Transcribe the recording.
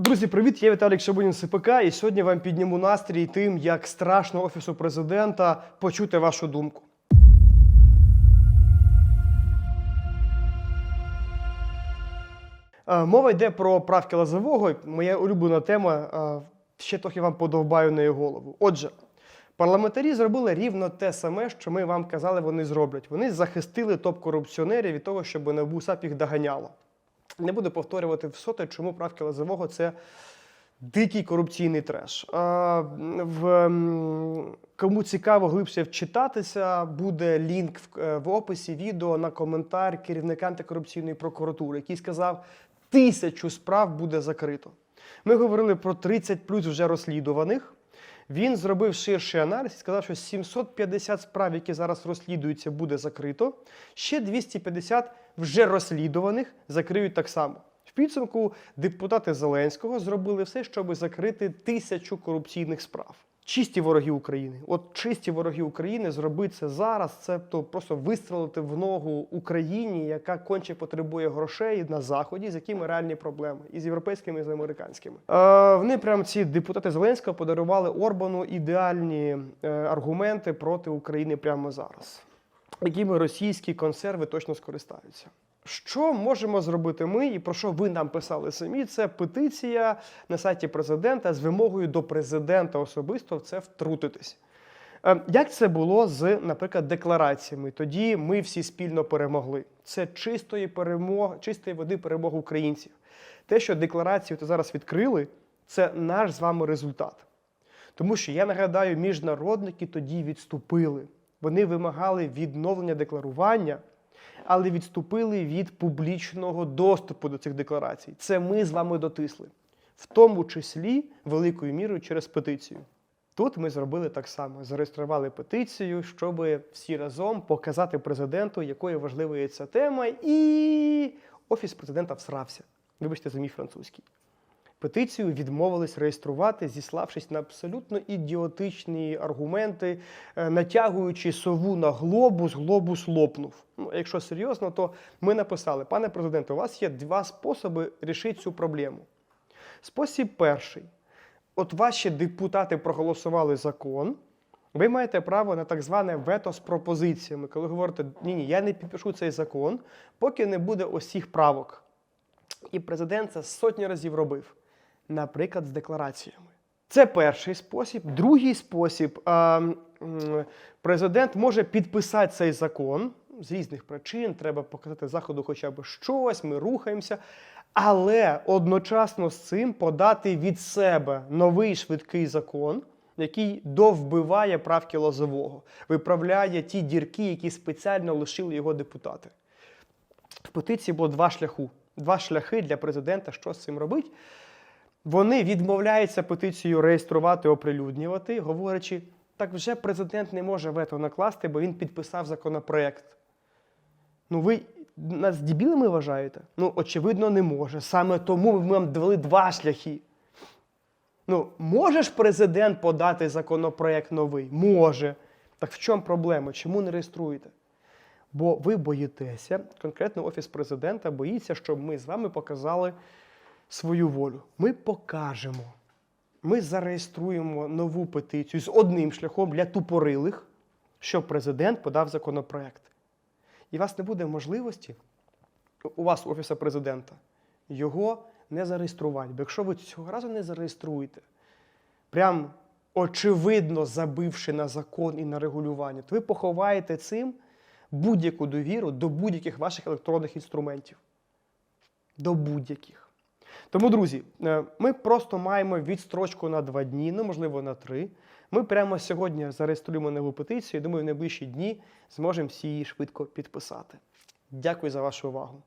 Друзі, привіт! Я Віталік Шабунін СПК, і сьогодні вам підніму настрій тим, як страшно офісу президента почути вашу думку. Е, Мова йде про правки Лазового. Моя улюблена тема. е, Ще трохи вам подовбаю її голову. Отже, парламентарі зробили рівно те саме, що ми вам казали, вони зроблять. Вони захистили топ-корупціонерів від того, щоб НАБУ САП їх доганяло. Не буду повторювати всоте, чому правки Лазового це дикий корупційний треш. А, в, кому цікаво глибше вчитатися, буде лінк в, е, в описі відео на коментар керівника антикорупційної прокуратури, який сказав, тисячу справ буде закрито. Ми говорили про 30 плюс вже розслідуваних. Він зробив ширший аналіз і сказав, що 750 справ, які зараз розслідуються, буде закрито. Ще 250 вже розслідуваних закриють так само. В підсумку депутати Зеленського зробили все, щоб закрити тисячу корупційних справ. Чисті вороги України. От чисті вороги України зробити це зараз. Це то просто вистрелити в ногу Україні, яка конче потребує грошей на заході, з якими реальні проблеми, і з європейськими, і з американськими. Е, вони прям ці депутати Зеленського подарували Орбану ідеальні е, аргументи проти України прямо зараз, якими російські консерви точно скористаються. Що можемо зробити ми, і про що ви нам писали самі? Це петиція на сайті президента з вимогою до президента особисто в це втрутитись. Е, Як це було з, наприклад, деклараціями? Тоді ми всі спільно перемогли. Це чистої перемоги, чистої води перемоги українців. Те, що декларацію то зараз відкрили, це наш з вами результат. Тому що я нагадаю, міжнародники тоді відступили. Вони вимагали відновлення декларування, але відступили від публічного доступу до цих декларацій. Це ми з вами дотисли, в тому числі великою мірою через петицію. Тут ми зробили так само: зареєстрували петицію, щоб всі разом показати президенту, якою важливою ця тема, і офіс президента всрався. Вибачте, за мій французький. Петицію відмовились реєструвати, зіславшись на абсолютно ідіотичні аргументи, е, натягуючи сову на глобус, глобус лопнув. Ну, якщо серйозно, то ми написали: пане президенте, у вас є два способи рішити цю проблему. Спосіб перший: от ваші депутати проголосували закон. Ви маєте право на так зване вето з пропозиціями, коли говорите, ні, ні, я не підпишу цей закон, поки не буде усіх правок. І президент це сотні разів робив, наприклад, з деклараціями. Це перший спосіб. Другий спосіб президент може підписати цей закон з різних причин. Треба показати заходу хоча б щось, ми рухаємося. Але одночасно з цим подати від себе новий швидкий закон, який довбиває правки лозового, виправляє ті дірки, які спеціально лишили його депутати. В петиції було два шляху. Два шляхи для президента, що з цим робить. Вони відмовляються петицію реєструвати, оприлюднювати, говорячи, так вже президент не може вето накласти, бо він підписав законопроект. Ну, ви нас дебілами вважаєте? Ну, очевидно, не може. Саме тому ми вам дали два шляхи. Ну, може президент подати законопроект новий? Може. Так в чому проблема? Чому не реєструєте? Бо ви боїтеся, конкретно Офіс президента боїться, щоб ми з вами показали свою волю. Ми покажемо. Ми зареєструємо нову петицію з одним шляхом для тупорилих, щоб президент подав законопроект. І у вас не буде можливості, у вас Офіса президента, його не зареєструвати. Бо якщо ви цього разу не зареєструєте, прям очевидно забивши на закон і на регулювання, то ви поховаєте цим будь-яку довіру до будь-яких ваших електронних інструментів. До будь-яких. Тому, друзі, е, ми просто маємо відстрочку на два дні, ну, можливо, на три. Ми прямо сьогодні зареєструємо нову петицію. Думаю, в найближчі дні зможемо всі її швидко підписати. Дякую за вашу увагу.